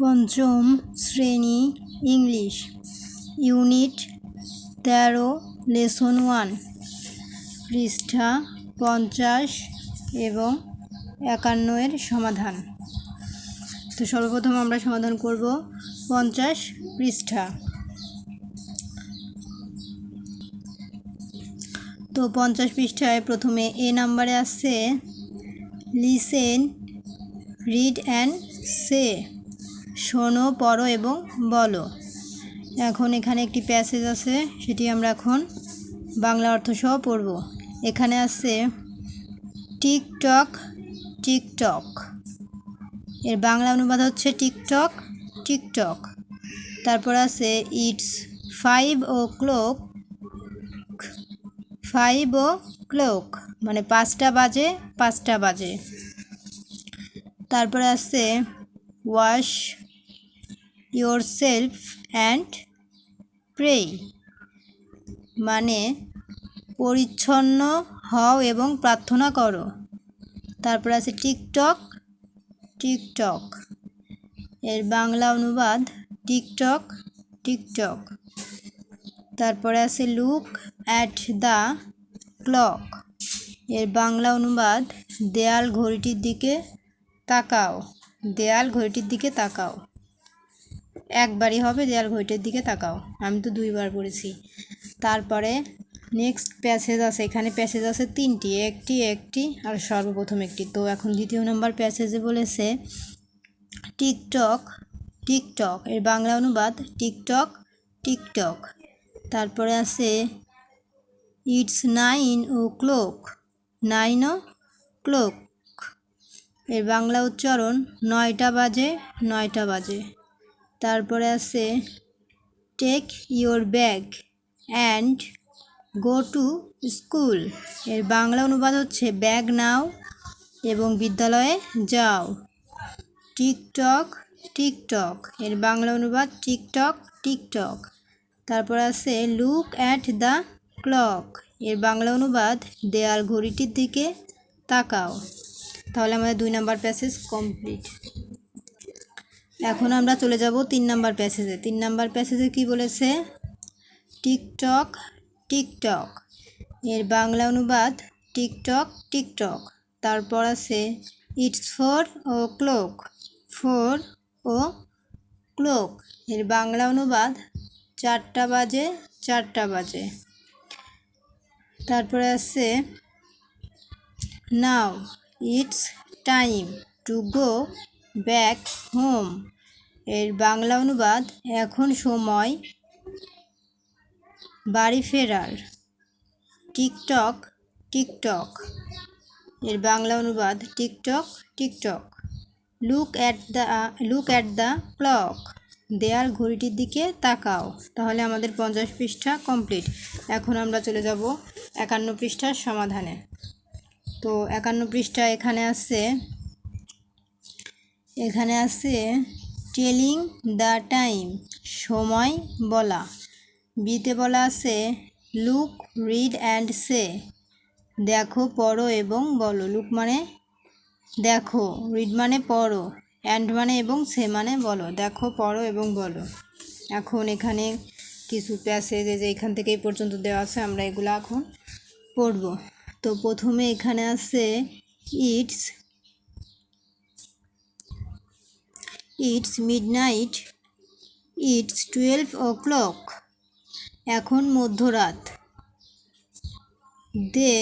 পঞ্চম শ্রেণি English, unit তেরো, লেসন ওয়ান। পৃষ্ঠা পঞ্চাশ এবং একান্ন এর সমাধান। তো সর্বপ্রথম আমরা সমাধান করব পঞ্চাশ পৃষ্ঠা। তো পঞ্চাশ পৃষ্ঠায় প্রথমে এ নাম্বারে আসছে, লিসেন, রিড অ্যান্ড সে। শোনো, পড়ো এবং বলো। এখন এখানে একটি প্যাসেজ আছে, সেটি আমরা এখন বাংলা অর্থ সহ পড়ব। এখানে আছে, টিকটক টিকটক। এর বাংলা অনুবাদ হচ্ছে টিকটক টিকটক। তারপর আছে it's five o'clock five o'clock মানে পাঁচটা বাজে পাঁচটা বাজে। তারপরে আছে wash yourself and pray মানে পরিচ্ছন্ন হও এবং প্রার্থনা করো। তারপর আছে টিকটক। টিকটক। এর বাংলা অনুবাদ টিকটক টিকটক। তারপরে আছে লুক অ্যাট দ্য ক্লক এর বাংলা অনুবাদ দেয়াল ঘড়িটির দিকে তাকাও। দেয়াল ঘড়িটির দিকে তাকাও। একবারই হবে, দেয়াল ঘড়িটির দিকে তাকাও। আমি তো দুইবার পড়েছি। তারপরে নেক্সট প্যাসেজ আছে। এখানে প্যাসেজ আছে তিনটি, একটি একটি আর সর্বপ্রথম একটি। তো এখন দ্বিতীয় নম্বর প্যাসেজে বলেছে, টিকটক টিকটক। এর বাংলা অনুবাদ, টিকটক টিকটক। তারপরে আছে it's nine o'clock nine o'clock এর বাংলা উচ্চারণ, নয়টা বাজে নয়টা বাজে। তারপরে আছে take your bag and go to স্কুলের বাংলা অনুবাদ হচ্ছে, ব্যাগ নাও এবং বিদ্যালয়ে যাও। Tick tock tick tock. এর বাংলা অনুবাদ, টিকটক টিকটক। তারপর আছে লুক অ্যাট দ্য ক্লক এর বাংলা অনুবাদ, দেয়াল ঘড়িটির দিকে তাকাও। তাহলে আমাদের দুই নাম্বার প্যাসেজ কমপ্লিট এখন আমরা চলে যাব তিন নাম্বার প্যাসেজে। তিন নাম্বার প্যাসেজে কি বলেছে? Tick tock tick tock. এর বাংলা অনুবাদ, টিকটক টিকটক। তারপর আছে, it's four o'clock. Four o'clock. এর বাংলা অনুবাদ, চারটা বাজে চারটা বাজে। তারপরে আছে, now, it's time to go back home এর বাংলা অনুবাদ, এখন সময় বাড়ি ফেরার। Tick tock tick tock. এর বাংলা অনুবাদ, tick tock tick tock. Look at the look at the clock দেয়াল ঘড়িটির দিকে তাকাও, তাহলে আমাদের পঞ্চাশ পৃষ্ঠা কমপ্লিট এখন আমরা চলে যাব একান্ন পৃষ্ঠার সমাধানে। তো একান্ন পৃষ্ঠা এখানে আছে। এখানে আছে টেলিং দ্য টাইম, সময় বলা। বিতে বলা আছে, লুক, রিড অ্যান্ড সে। দেখো, পড়ো এবং বলো। লুক মানে দেখো, রিড মানে পড়ো, অ্যান্ড মানে এবং সে মানে বলো। দেখো, পড়ো এবং বলো। এখন এখানে কিছু প্যাসেজ যে এখান থেকে এই পর্যন্ত দেওয়া আছে, আমরা এগুলো এখন পড়ব। তো প্রথমে এখানে আছে, it's it's midnight it's twelve o'clock এখন মধ্যরাত। দে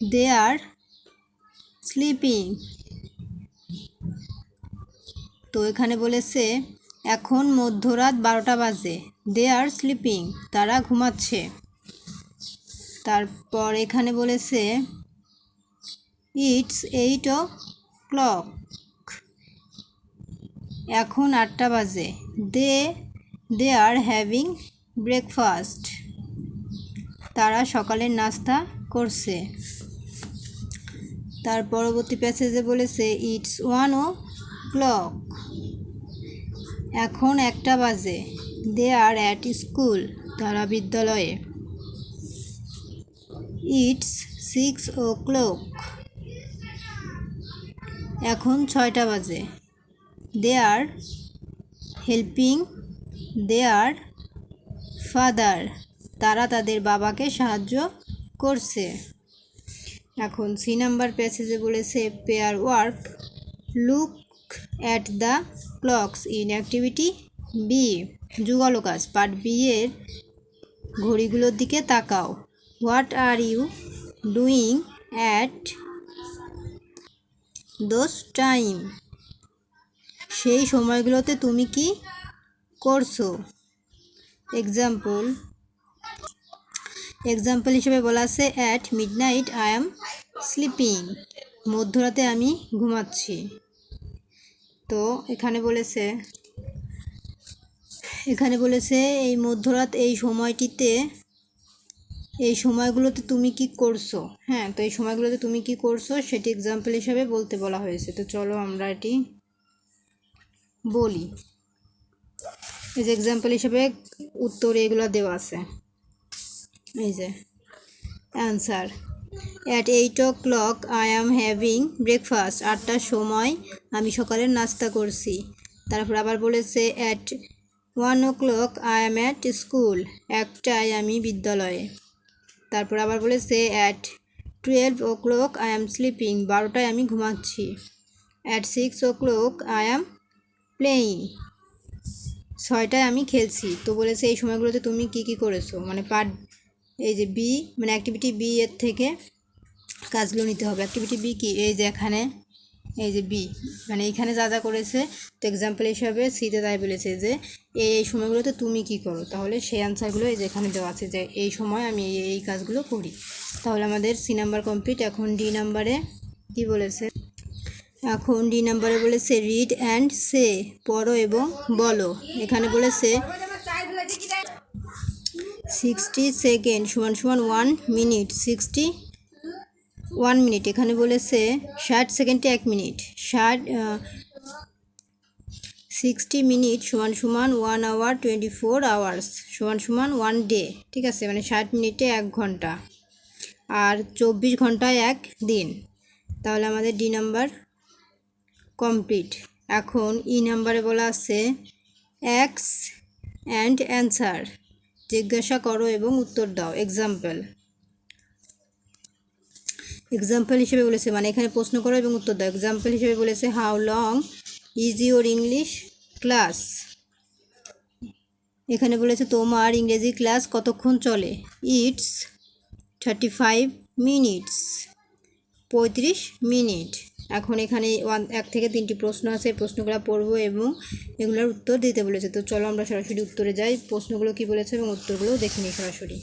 দে আর স্লিপিং তো এখানে বলেছে, এখন মধ্যরাত বারোটা বাজে। দে আর স্লিপিং তারা ঘুমাচ্ছে। তারপর এখানে বলেছে ইটস এইট ও ক্লক এখন আটটা বাজে। They they are having breakfast. তারা সকালের নাস্তা করছে। তার পরবর্তী প্যাসেজে বলেছে ইটস ওয়ান ও ক্লক এখন একটা বাজে। দে আর অ্যাট স্কুল তারা বিদ্যালয়ে। ইটস সিক্স ও ক্লক এখন ছয়টা বাজে। দে আর হেল্পিং দেয়ার ফাদার তারা তাদের বাবাকে সাহায্য করছে। এখন সি নাম্বার প্যাসেজে বলেছে pair work look at the clocks in activity B যুগল কাজ পার্ট বি এর ঘড়িগুলোর দিকে তাকাও। What are you doing at those time সেই সময়গুলোতে তুমি কি করছ? এক্সাম্পল এক্সাম্পল হিসেবে বলা আছে at midnight I am sleeping মধ্যরাতে আমি ঘুমাচ্ছি। তো এখানে বলেছে এখানে বলেছে, এই মধ্যরাত এই সময়টিতে, এই সময়গুলোতে তুমি কি করছ? হ্যাঁ তো এই সময়গুলোতে তুমি কি করছ? সেটি এক্সাম্পল হিসাবে বলতে বলা হয়েছে। তো চলো আমরা এটি বলি। এই যে এক্সাম্পল হিসেবে উত্তর এগুলো দেওয়া আছে। এই যে answer at eight o'clock I am having breakfast আটটার সময় আমি সকালের নাস্তা করছি। তারপর আবার বলেছে at one o'clock I am at school একটায় আমি বিদ্যালয়ে। তারপর আবার বলেছে at twelve o'clock I am sleeping বারোটায় আমি ঘুমাচ্ছি। At six o'clock I am playing ছয়টায় আমি খেলছি। তো বলেছে, এই সময়গুলোতে তুমি কি কি করেছ? মানে পার্ট এই যে বি মানে অ্যাক্টিভিটি বি এর থেকে কাজগুলো নিতে হবে। অ্যাক্টিভিটি বি কি? এই যে এখানে, এই যে বি মানে এইখানে যা যা করেছে, তো এক্সাম্পল হিসাবে সিতে তাই বলেছে যে, এই এই সময়গুলোতে তুমি কি করো? তাহলে সেই আনসারগুলো এই যে এখানে দেওয়া আছে যে, এই সময় আমি এই কাজগুলো করি। তাহলে আমাদের সি নাম্বার কমপ্লিট এখন ডি নাম্বারে কি বলেছে? এখন ডি নাম্বারে বলেছে রিড অ্যান্ড সে, পড়ো এবং বলো। এখানে বলেছে সিক্সটি সেকেন্ড সমান সমান one minute sixty one minute এখানে বলেছে ষাট সেকেন্ডে এক মিনিট ষাট সিক্সটি মিনিট সমান সমান one hour twenty four hours সমান সমান ওয়ান ডে ঠিক আছে? মানে ষাট মিনিটে এক ঘণ্টা। আর চব্বিশ ঘন্টায় এক দিন। তাহলে আমাদের ডি নাম্বার কমপ্লিট এখন ই নাম্বারে বলা আছে এক্স অ্যান্ড অ্যান্সার জিজ্ঞাসা করো এবং উত্তর দাও। এক্সাম্পল এক্সাম্পল হিসেবে বলেছে মানে এখানে প্রশ্ন করো এবং উত্তর দাও। এক্সাম্পল হিসেবে বলেছে how long is your English class এখানে বলেছে, তোমার ইংরেজি ক্লাস কতক্ষণ চলে? ইটস থার্টি ফাইভ মিনিটস পঁয়ত্রিশ মিনিট। এখন এখানে ওয়ান, এক থেকে তিনটি প্রশ্ন আছে প্রশ্নগুলো পড়ব এবং এগুলোর উত্তর দিতে বলেছে। তো চলো আমরা সরাসরি উত্তরে যাই, প্রশ্নগুলো কি বলেছে এবং উত্তরগুলো দেখে নিই সরাসরি।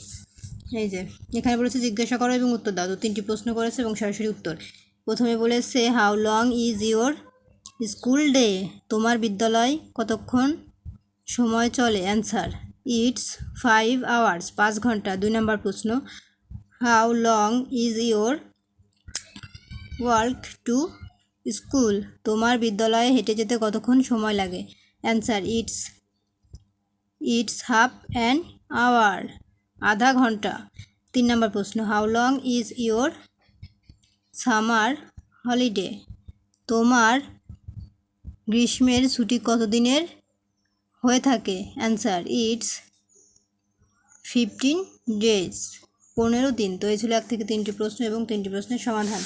এই যে, এখানে বলেছে, জিজ্ঞাসা করো এবং উত্তর দাও। তো তিনটি প্রশ্ন করেছে এবং সরাসরি উত্তর। প্রথমে বলেছে, how long is your school day? তোমার বিদ্যালয় কতক্ষণ? সময় চলে। অ্যান্সার। It's five hours. পাঁচ ঘণ্টা। দুই নম্বর প্রশ্ন, how long is your work to school. তোমার বিদ্যালয়ে হেঁটে যেতে কতক্ষণ সময় লাগে? Answer, it's it's half an hour. আধা ঘণ্টা। তিন নম্বর প্রশ্ন, how long is your summer holiday? তোমার গ্রীষ্মের ছুটি কতদিনের হয়ে থাকে? Answer, it's fifteen days. পনেরো দিন। তো এই ছিল এক থেকে তিনটি প্রশ্ন এবং তিনটি প্রশ্নের সমাধান।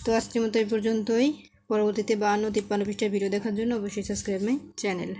তো আজকের মতো এই পর্যন্তই। পরবর্তীতে বাহান্ন তিপ্পান্ন পৃষ্ঠার ভিডিও দেখার জন্য অবশ্যই সাবস্ক্রাইব মাই চ্যানেল